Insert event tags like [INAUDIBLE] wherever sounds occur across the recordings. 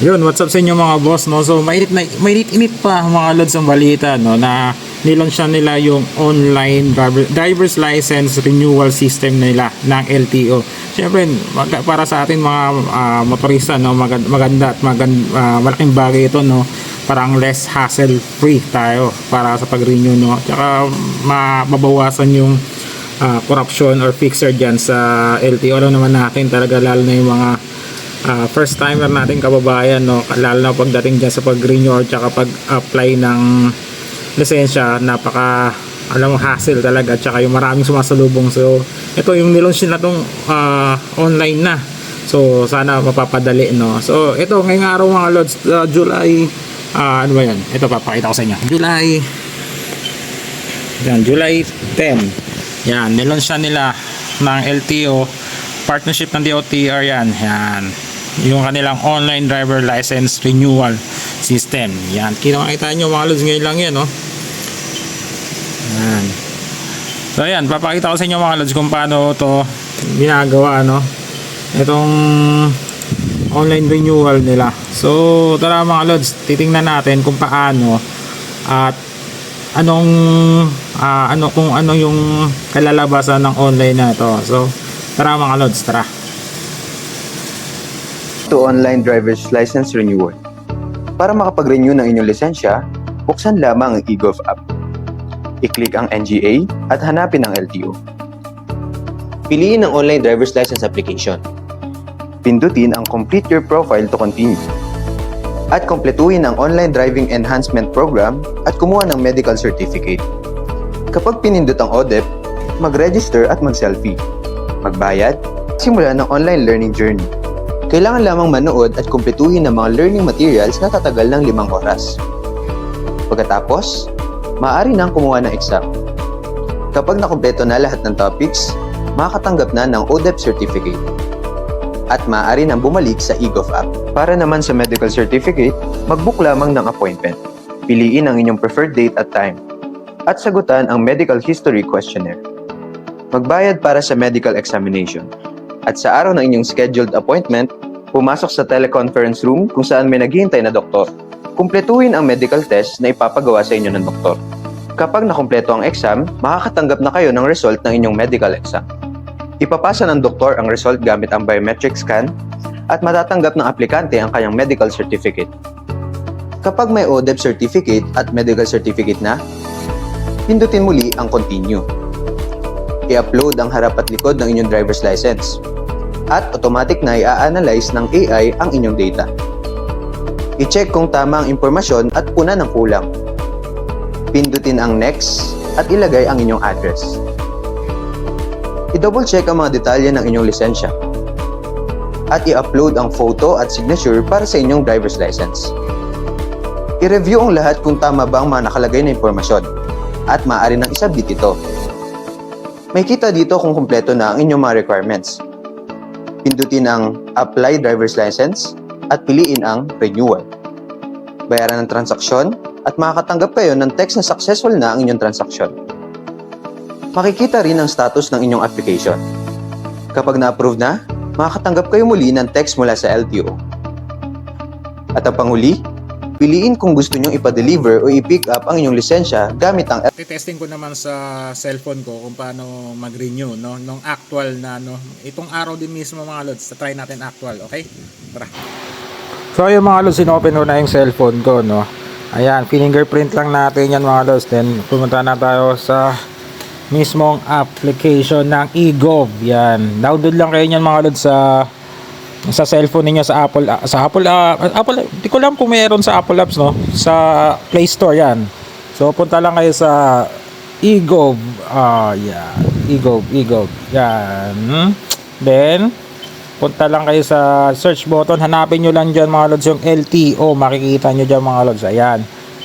Yun, what's up sa inyo mga boss, no? So, mainit na, mainit-init pa mga lods ang balita, no? Na nilaunch na nila yung online driver, driver's license renewal system nila ng LTO. Siyempre, mag- para sa atin mga ah, motorista, no? Maganda, maganda at maganda, malaking bagay ito, no? Parang less hassle free tayo para sa pag-renew, no? Tsaka mababawasan yung ah, corruption or fixer dyan sa LTO. Alam naman natin talaga lalo na yung mga ah, first timer natin kababayan no? Lalo na pagdating dyan sa pag-renew or pag-apply ng lisensya napaka alam mo hassle talaga tsaka yung maraming sumasalubong. So ito yung nilaunch nila tong ah, online na. So sana mapapadali no? So ito ngayong araw mga lods ah, July ah, ano ba yan? Ito papakita ko sa inyo. July yan July 10 yan nilaunch na nila ng LTO partnership ng DOTR yan. Yan yung kanilang online driver license renewal system. Yan. Kinakita nyo mga lods ngayon lang yan, no? Yan. So, yan. Papakita ko sa inyo mga lods kung paano to ginagawa, no? Itong online renewal nila. So, tara mga lods, titingnan natin kung paano at anong ah, ano kung ano yung kalalabasan ng online na ito. So, tara mga lods, tara. To online driver's license renewal. Para makapag-renew ng inyong lisensya, buksan lamang ang eGov app. I-click ang NGA at hanapin ang LTO. Piliin ang online driver's license application. Pindutin ang Complete Your Profile to continue. At kompletuhin ang Online Driving Enhancement Program at kumuha ng medical certificate. Kapag pinindot ang ODEP, mag-register at mag-selfie. Magbayad, simula ng online learning journey. Kailangan lamang manood at kumpletuhin ang mga learning materials na tatagal ng limang oras. Pagkatapos, maaari nang kumuha ng exam. Kapag nakumpleto na lahat ng topics, makakatanggap na ng ODEP certificate. At maaari nang bumalik sa eGov app. Para naman sa medical certificate, mag-book lamang ng appointment. Piliin ang inyong preferred date at time. At sagutan ang medical history questionnaire. Magbayad para sa medical examination. At sa araw ng inyong scheduled appointment, pumasok sa teleconference room kung saan may naghihintay na doktor. Kumpletuhin ang medical test na ipapagawa sa inyo ng doktor. Kapag nakumpleto ang exam, makakatanggap na kayo ng result ng inyong medical exam. Ipapasa ng doktor ang result gamit ang biometric scan at matatanggap ng aplikante ang kanyang medical certificate. Kapag may ODEP certificate at medical certificate na, pindutin muli ang continue. I-upload ang harap at likod ng inyong driver's license at automatic na i-analyze ng AI ang inyong data. I-check kung tama ang impormasyon at puna ng kulang. Pindutin ang next at ilagay ang inyong address. I-double check ang mga detalye ng inyong lisensya at i-upload ang photo at signature para sa inyong driver's license. I-review ang lahat kung tama ba ang mga nakalagay na impormasyon at maaari nang isubmit ito. May kita dito kung kumpleto na ang inyong mga requirements. Pindutin ang Apply Driver's License at piliin ang Renewal. Bayaran ng transaksyon at makakatanggap kayo ng text na successful na ang inyong transaksyon. Makikita rin ang status ng inyong application. Kapag na-approve na, makakatanggap kayo muli ng text mula sa LTO. At ang panghuli, piliin kung gusto nyong ipa-deliver o i-pick up ang inyong lisensya gamit ang Testing ko naman sa cellphone ko kung paano mag-renew no nung actual na no. Itong araw din mismo mga lods, try natin actual, okay? Tara. So ayun mga lods, inopen ko na yung cellphone ko no. Ayan, fingerprint lang natin yan mga lods. Then pumunta na tayo sa mismong application ng eGov. Yan. Download lang kayo niyan mga lods sa sa cellphone ninyo sa Apple ah, sa Apple ah, Apple di ko alam kung meron sa Apple Apps no? Sa Play Store yan. So punta lang kayo sa eGov ah yan. eGov eGov yan. Then punta lang kayo sa search button. Hanapin nyo lang dyan mga lods yung LTO makikita nyo dyan mga lods ayan.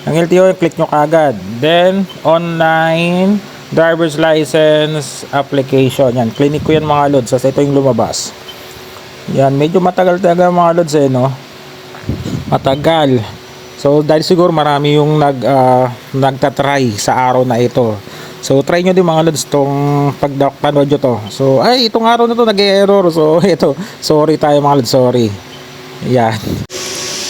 Ang LTO click nyo kagad then online driver's license application. Yan clinic ko yan mga lods. Kasi ito yung lumabas yan, medyo matagal talaga mga lods eh, no? Matagal. So, dahil siguro marami yung nag, ah, nagtatry sa araw na ito. So, try nyo din mga lods tong pag-download nyo to. So, ay, itong araw na to nag-error. So, [LAUGHS] ito, sorry tayo mga lods, sorry. Yan.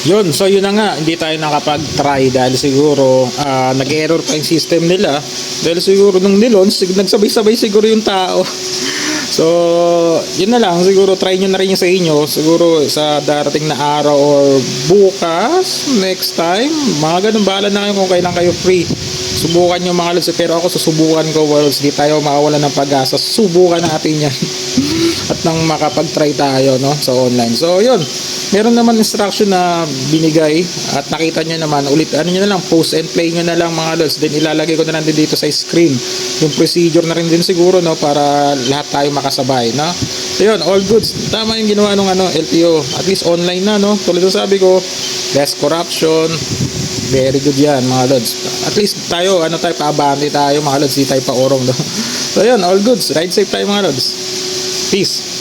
Yun, so yun na nga, hindi tayo nakapag-try dahil siguro ah, nag-error pa yung system nila. Dahil siguro nung nilons, nagsabay-sabay siguro yung tao. [LAUGHS] So, yun na lang. Siguro try nyo na rin yung sa inyo. Siguro sa darating na araw or bukas, next time. Mga ganun, bahala na kayo kung kailan kayo free. Subukan nyo mga lods. Pero ako susubukan ko, worlds. Di tayo makawala ng pag-asa. Subukan natin yan. [LAUGHS] At nang makapag-try tayo no, sa online. So, yun. Meron naman instruction na binigay at nakita nyo naman ulit. Ano nyo na lang post and play nyo na lang mga lods. Then ilalagay ko na lang din dito sa screen. Yung procedure na rin din siguro no para lahat tayo makasabay no? So yun all goods. Tama yung ginawa ng ano LTO at least online na no? Tulad ng sabi ko less corruption. Very good yan mga lods. At least tayo ano tayo paabante tayo mga lods. Di tayo pa orong no? [LAUGHS] So yun all goods. Ride safe tayo mga lods. Peace